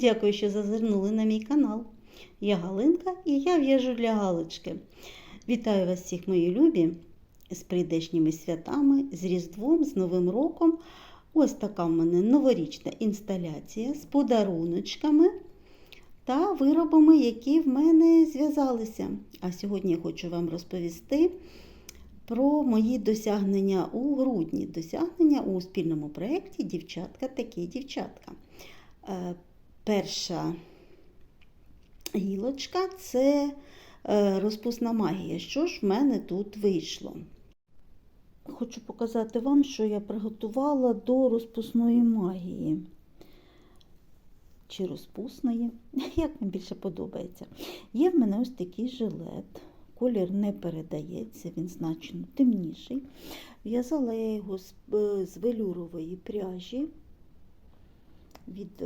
Дякую, що зазирнули на мій канал. Я Галинка і я в'яжу для Галочки. Вітаю вас всіх, мої любі, з прийдешніми святами, з Різдвом, з Новим роком. Ось така в мене новорічна інсталяція з подаруночками та виробами, які в мене зв'язалися. А сьогодні я хочу вам розповісти про мої досягнення у грудні. Досягнення у спільному проєкті Дівчатка такі дівчатка. Е, Перша гілочка це е, розпусна магія. Що ж в мене тут вийшло? Хочу показати вам, що я приготувала до розпусної магії. Чи розпусної, як вам більше подобається. Є в мене ось такий жилет. Колір не передається, він значно темніший. В'язала я його з, з велюрової пряжі від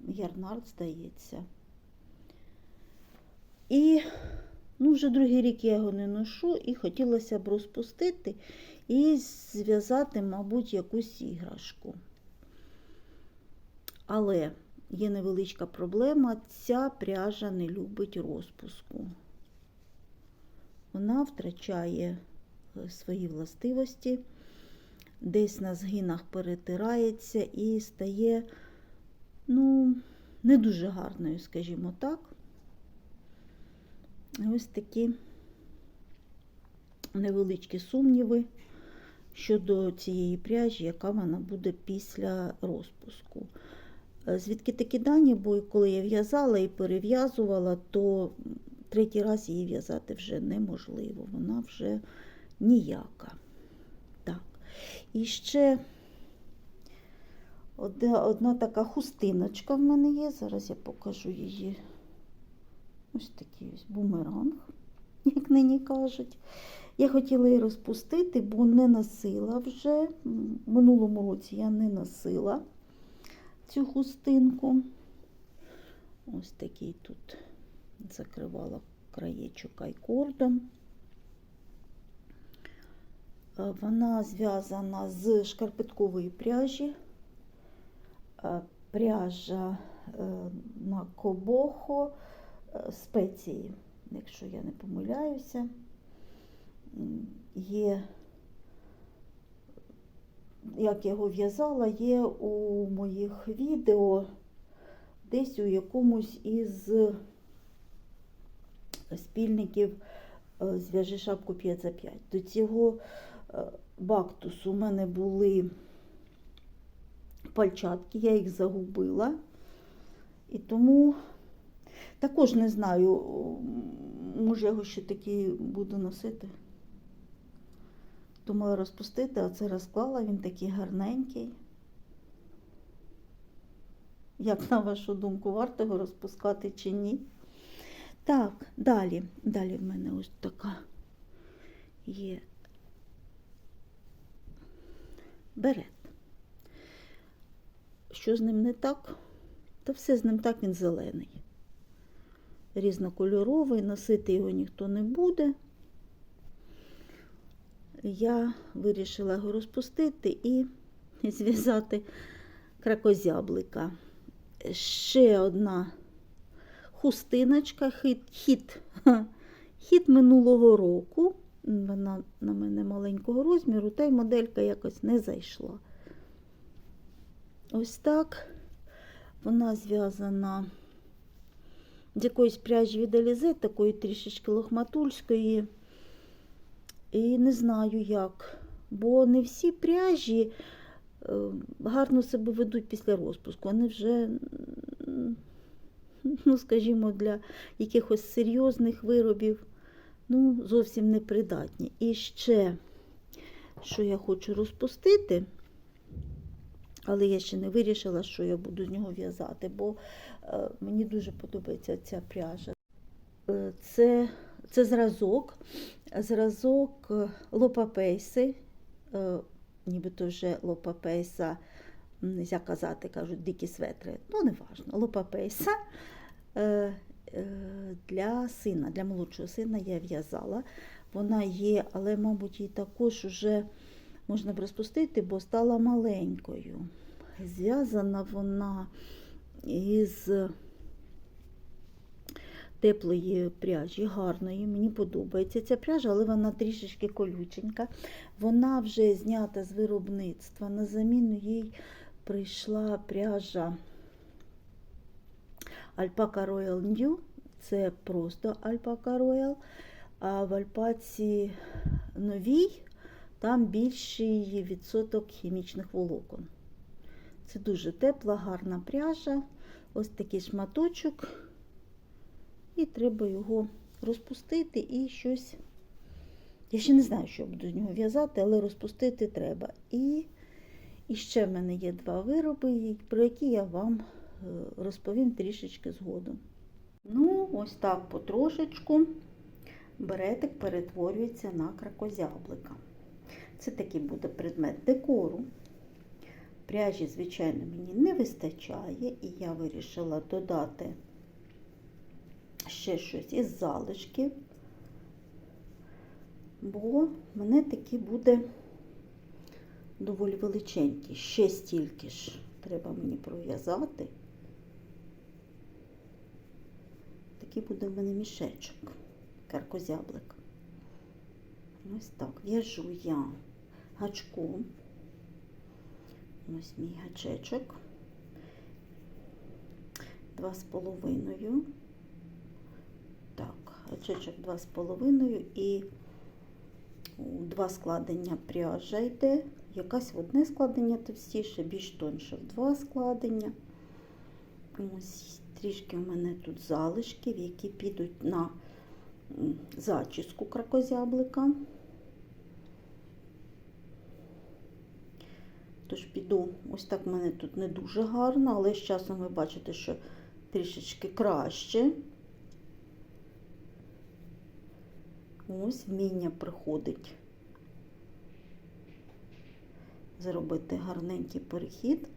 Ярнард, здається. І ну, вже другий рік я його не ношу, і хотілося б розпустити і зв'язати, мабуть, якусь іграшку. Але є невеличка проблема, ця пряжа не любить розпуску. Вона втрачає свої властивості, десь на згинах перетирається і стає, ну, не дуже гарною, скажімо так. Ось такі невеличкі сумніви щодо цієї пряжі, яка вона буде після розпуску. Звідки такі дані, бо коли я в'язала і перев'язувала, то третій раз її в'язати вже неможливо, вона вже ніяка. Так. І ще одна, така хустиночка в мене є. Зараз я покажу її. Ось такий ось бумеранг, як нині кажуть. Я хотіла її розпустити, бо не носила вже. В минулому році я не носила цю хустинку. Ось такий тут закривала краєчок айкордом. Вона зв'язана з шкарпеткової пряжі. Пряжа на кобохо спеції, якщо я не помиляюся. Є, як я його в'язала, є у моїх відео десь у якомусь із спільників зв'яжи шапку 5 за 5. До цього бактусу у мене були пальчатки, я їх загубила. І тому також не знаю, може його ще таки буду носити. Думала розпустити, а це розклала, він такий гарненький. Як на вашу думку, варто його розпускати чи ні? Так, далі. Далі в мене ось така є берет. Що з ним не так? Та все з ним так, він зелений. Різнокольоровий, носити його ніхто не буде. Я вирішила його розпустити і зв'язати кракозяблика. Ще одна хустиночка, хід, хід, хід минулого року. Вона на мене маленького розміру, та й моделька якось не зайшла. Ось так вона зв'язана з якоїсь пряжі від Алізе, такої трішечки лохматульської. І не знаю як, бо не всі пряжі гарно себе ведуть після розпуску. Вони вже, ну, скажімо, для якихось серйозних виробів ну, зовсім непридатні. І ще, що я хочу розпустити, але я ще не вирішила, що я буду з нього в'язати, бо е, мені дуже подобається ця пряжа. Е, це, це зразок, зразок лопапейси, е, нібито вже лопапейса, нельзя казати, кажуть, дикі светри, ну не важно, лопапейса. Для сина, для молодшого сина я в'язала. Вона є, але, мабуть, її також вже можна б розпустити, бо стала маленькою. Зв'язана вона із теплої пряжі, гарної. Мені подобається ця пряжа, але вона трішечки колюченька. Вона вже знята з виробництва. На заміну їй прийшла пряжа Alpaca Royal New. Це просто Alpaca Royal. А в альпаці новій там більший відсоток хімічних волокон. Це дуже тепла, гарна пряжа. Ось такий шматочок. І треба його розпустити і щось. Я ще не знаю, що буду з нього в'язати, але розпустити треба. І, і ще в мене є два вироби, про які я вам е, розповім трішечки згодом. Ну, ось так потрошечку беретик перетворюється на кракозяблика. Це такий буде предмет декору. Пряжі, звичайно, мені не вистачає, і я вирішила додати ще щось із залишків, бо в мене такий буде доволі величенький. Ще стільки ж треба мені пров'язати. Такий буде в мене мішечок, каркозяблик. Ось так. В'яжу я гачком. Ось мій гачечок. Два з половиною. Так, гачечок два з половиною і два складення пряжа йде. Якась в одне складення товстіше, більш тонше в два складення. Ось трішки в мене тут залишків, які підуть на зачіску кракозяблика. Тож піду, ось так в мене тут не дуже гарно, але з часом ви бачите, що трішечки краще. Ось вміння приходить зробити гарненький перехід.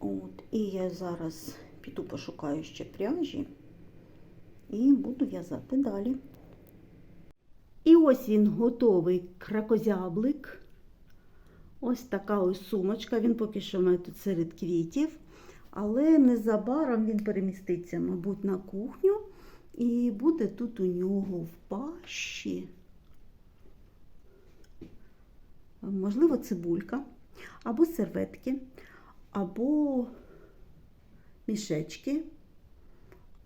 От, І я зараз піду пошукаю ще пряжі і буду в'язати далі. І ось він готовий кракозяблик. Ось така ось сумочка. Він поки що має тут серед квітів, але незабаром він переміститься, мабуть, на кухню. І буде тут у нього в пащі, можливо, цибулька, або серветки, або мішечки,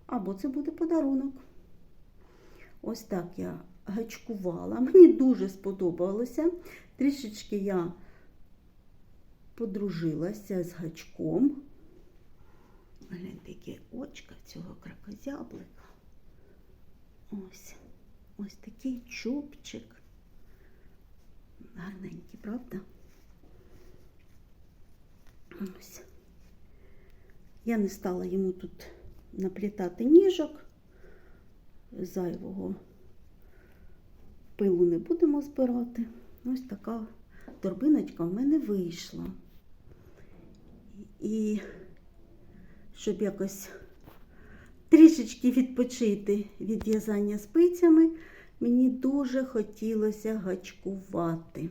або це буде подарунок. Ось так я гачкувала. Мені дуже сподобалося. Трішечки я подружилася з гачком. Гляньте, яке очка цього кракозяблика. Ось ось такий чубчик. Гарненький, правда? Ось. Я не стала йому тут наплітати ніжок, зайвого пилу не будемо збирати. Ось така торбиночка в мене вийшла. І щоб якось трішечки відпочити від в'язання спицями, мені дуже хотілося гачкувати.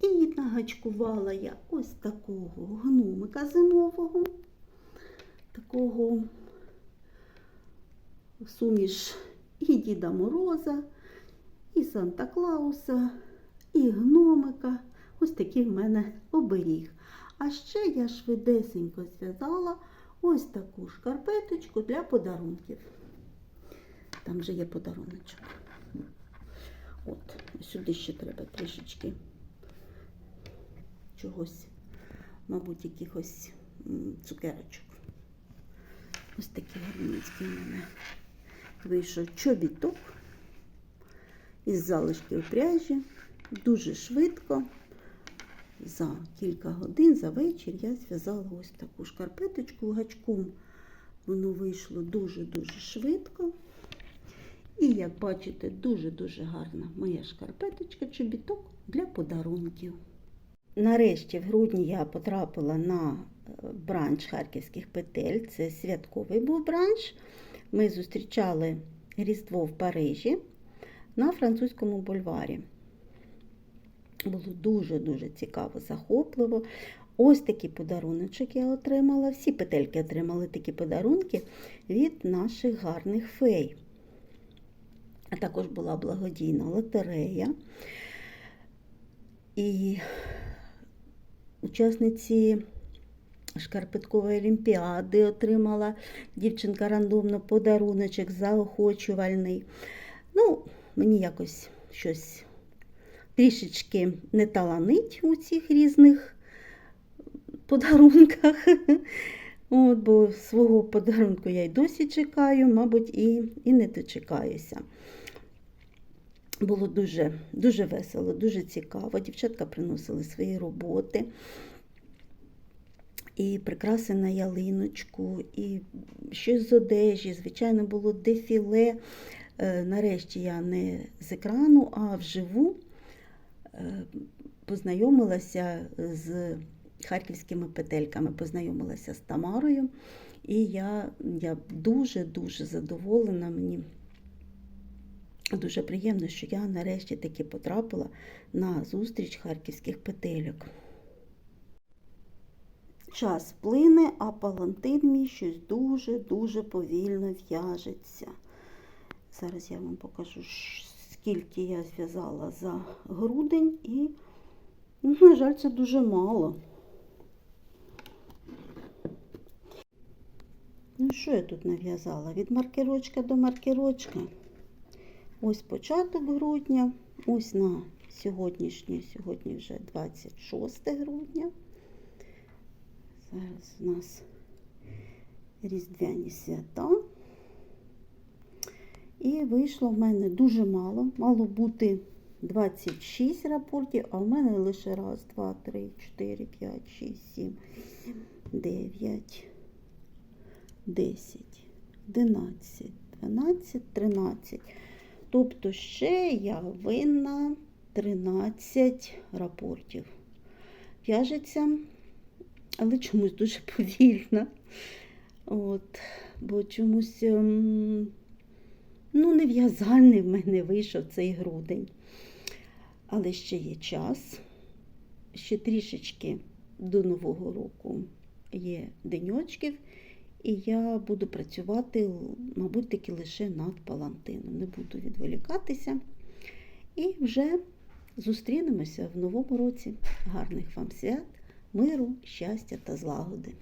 І нагачкувала я ось такого гномика зимового, такого суміш і Діда Мороза, і Санта Клауса, і гномика. Ось такий в мене оберіг. А ще я швидесенько зв'язала ось таку шкарпеточку для подарунків. Там вже є подаруночок. От, сюди ще треба трішечки чогось, мабуть, якихось цукерочок. Ось такий гарненький у мене вийшов чобіток із залишків пряжі. Дуже швидко. За кілька годин, за вечір я зв'язала ось таку шкарпеточку гачком. Воно вийшло дуже-дуже швидко. І, як бачите, дуже-дуже гарна моя шкарпеточка, чобіток для подарунків. Нарешті, в грудні я потрапила на бранч харківських петель. Це святковий був бранч. Ми зустрічали Різдво в Парижі на французькому бульварі. Було дуже-дуже цікаво, захопливо. Ось такий подаруночок я отримала. Всі петельки отримали такі подарунки від наших гарних фей. А також була благодійна лотерея. І учасниці Шкарпеткової олімпіади отримала дівчинка рандомно подаруночок заохочувальний. Ну, мені якось щось трішечки не таланить у цих різних подарунках. От, бо свого подарунку я й досі чекаю, мабуть, і, і не дочекаюся. Було дуже, дуже весело, дуже цікаво. Дівчатка приносили свої роботи. І прикраси на ялиночку, і щось з одежі. Звичайно, було дефіле. Е, Нарешті я не з екрану, а вживу познайомилася з харківськими петельками, познайомилася з Тамарою. І я, я дуже-дуже задоволена. Мені дуже приємно, що я нарешті таки потрапила на зустріч харківських петельок. Час плине, а палантин мій щось дуже-дуже повільно в'яжеться. Зараз я вам покажу, ш- скільки я зв'язала за грудень, і, ну, на жаль, це дуже мало. Ну, що я тут нав'язала? Від маркерочка до маркерочка. Ось початок грудня, ось на сьогоднішнє, сьогодні вже 26 грудня. Зараз у нас різдвяні свята. І вийшло в мене дуже мало. Мало бути 26 рапортів, а в мене лише раз, два, три, чотири, п'ять, шість, сім, дев'ять, десять, одинадцять, дванадцять, тринадцять. Тобто ще я винна 13 рапортів. В'яжеться, але чомусь дуже повільно. От, бо чомусь ну, нев'язальний в мене вийшов цей грудень. Але ще є час, ще трішечки до Нового року є деньочків, і я буду працювати, мабуть, таки лише над палантином. Не буду відволікатися. І вже зустрінемося в новому році. Гарних вам свят, миру, щастя та злагоди.